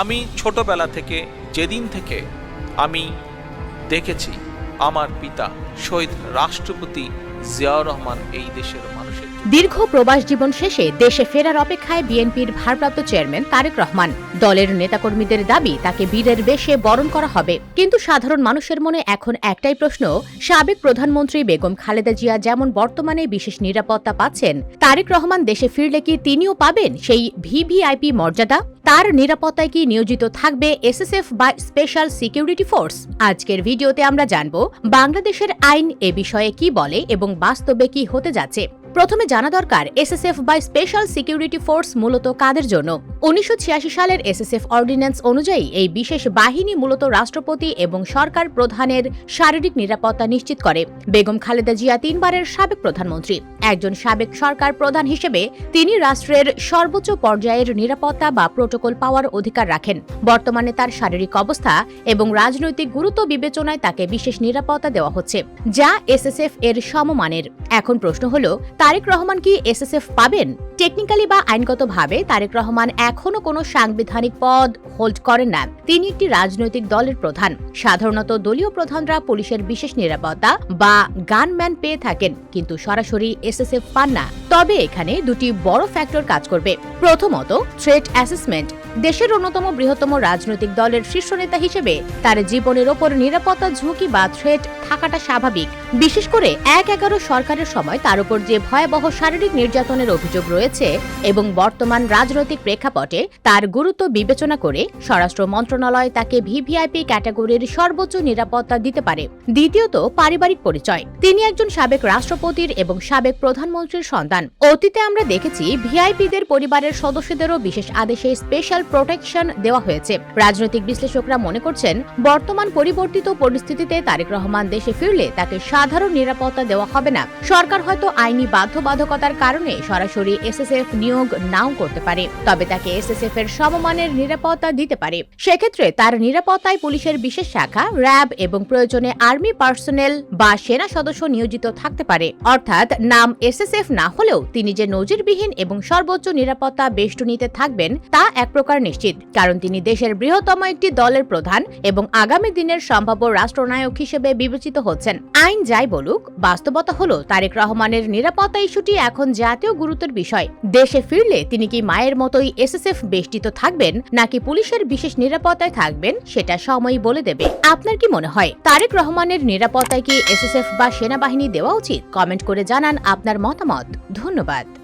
আমি ছোটবেলা থেকে, যেদিন থেকে আমি দেখেছি আমার পিতা শহীদ রাষ্ট্রপতি জিয়াউর রহমান এই দেশের মানুষের দীর্ঘ প্রবাস জীবন শেষে দেশে ফেরার অপেক্ষায় বিএনপির ভারপ্রাপ্ত চেয়ারম্যান তারেক রহমান। দলের নেতাকর্মীদের দাবি, তাকে বীরের বেশে বরণ করা হবে। কিন্তু সাধারণ মানুষের মনে এখন একটাই প্রশ্ন, সাবেক প্রধানমন্ত্রী বেগম খালেদা জিয়া যেমন বর্তমানে বিশেষ নিরাপত্তা পাচ্ছেন, তারেক রহমান দেশে ফিরলে কি তিনিও পাবেন সেই ভিভিআইপি মর্যাদা? তার নিরাপত্তায় কি নিয়োজিত থাকবে এসএসএফ বা স্পেশাল সিকিউরিটি ফোর্স? আজকের ভিডিওতে আমরা জানব, বাংলাদেশের আইন এ বিষয়ে কি বলে এবং বাস্তবে কি হতে যাচ্ছে। প্রথমে জানা দরকার এসএসএফ বা স্পেশাল সিকিউরিটি ফোর্স মূলত কাদের জন্য। উনিশশো ছিয়াশি সালের এসএসএফ অর্ডিন্যান্স অনুযায়ী এই বিশেষ বাহিনী মূলত রাষ্ট্রপতি এবং সরকার প্রধানের শারীরিক নিরাপত্তা নিশ্চিত করে। বেগম খালেদা জিয়া তিনবারের সাবেক প্রধানমন্ত্রী। একজন সাবেক সরকার প্রধান হিসেবে তিনি রাষ্ট্রের সর্বোচ্চ পর্যায়ের নিরাপত্তা বা প্রোটোকল পাওয়ার অধিকার রাখেন। বর্তমানে তার শারীরিক অবস্থা এবং রাজনৈতিক গুরুত্ব বিবেচনায় তাকে বিশেষ নিরাপত্তা দেওয়া হচ্ছে, যা এসএসএফ এর সমমানের। এখন প্রশ্ন হলো তারেক রহমান কি এসএসএফ পাবেন? টেকনিক্যালি বা আইনগতভাবে, তারেক রহমান এখনও কোনো সাংবিধানিক পদ হোল্ড করেন না। তিনি একটি রাজনৈতিক দলের প্রধান। সাধারণত দলীয় প্রধানরা পুলিশের বিশেষ নিরাপত্তা বা গানম্যান পেয়ে থাকেন, কিন্তু সরাসরি এসএসএফ পান না। তবে এখানে দুটি বড় ফ্যাক্টর কাজ করবে। প্রথমত থ্রেট অ্যাসেসমেন্ট দেশের অন্যতম বৃহত্তম রাজনৈতিক দলের শীর্ষ নেতা হিসেবে তার জীবনের ওপর নিরাপত্তা ঝুঁকি বা থ্রেট থাকাটা স্বাভাবিক। বিশেষ করে এক এগারো সরকারের সময় তার উপর যে ভয়াবহ শারীরিক নির্যাতনের অভিযোগ রয়েছে এবং বর্তমান রাজনৈতিক প্রেক্ষাপটে তার গুরুত্ব বিবেচনা করে স্বরাষ্ট্র মন্ত্রণালয় তাকে ভিভিআইপি ক্যাটাগরির সর্বোচ্চ নিরাপত্তা দিতে পারে। দ্বিতীয়ত, পারিবারিক পরিচয়। তিনি একজন সাবেক রাষ্ট্রপতির এবং সাবেক প্রধানমন্ত্রীর সন্তান। অতীতে আমরা দেখেছি ভিআইপিদের পরিবারের সদস্যদেরও বিশেষ আদেশে স্পেশাল প্রোটেকশন দেওয়া হয়েছে। রাজনৈতিক বিশ্লেষকরা মনে করছেন, বর্তমান পরিবর্তিত পরিস্থিতিতে তারেক রহমান দেশে ফিরলে তাকে সাধারণ নিরাপত্তা দেওয়া হবে না। সরকার হয়তো আইনি বাধ্যবাধকতার কারণে সরাসরি এসএসএফ নিয়োগ নাও করতে পারে, তবে তাকে এসএসএফ এর সমমানের নিরাপত্তা দিতে পারে। সেক্ষেত্রে তার নিরাপত্তায় পুলিশের বিশেষ শাখা, র্যাব এবং প্রয়োজনে আর্মি পার্সোনেল বা সেনা সদস্য নিয়োজিত থাকতে পারে। অর্থাৎ নাম এসএসএফ না হলেও তিনি যে নজিরবিহীন এবং সর্বোচ্চ নিরাপত্তা বেষ্টনীতে থাকবেন, তা এক প্রকার নিশ্চিত। কারণ তিনি দেশের বৃহত্তম একটি দলের প্রধান এবং আগামী দিনের সম্ভাব্য রাষ্ট্রনায়ক হিসেবে বিবেচিত হচ্ছেন। আইন যাই বলুক, বাস্তবতা হলো তারেক রহমানের নিরাপত্তা ইস্যুটি এখন জাতীয় গুরুত্বের বিষয়। দেশে ফিরলে তিনি কি মায়ের মতোই এসএসএফ বেষ্টিত থাকবেন, নাকি পুলিশের বিশেষ নিরাপত্তায় থাকবেন, সেটা সময়ই বলে দেবে। আপনার কি মনে হয়, তারেক রহমানের নিরাপত্তায় কি এসএসএফ বা সেনাবাহিনী দেওয়া উচিত? কমেন্ট করে জানান আপনার মতামত। ধন্যবাদ।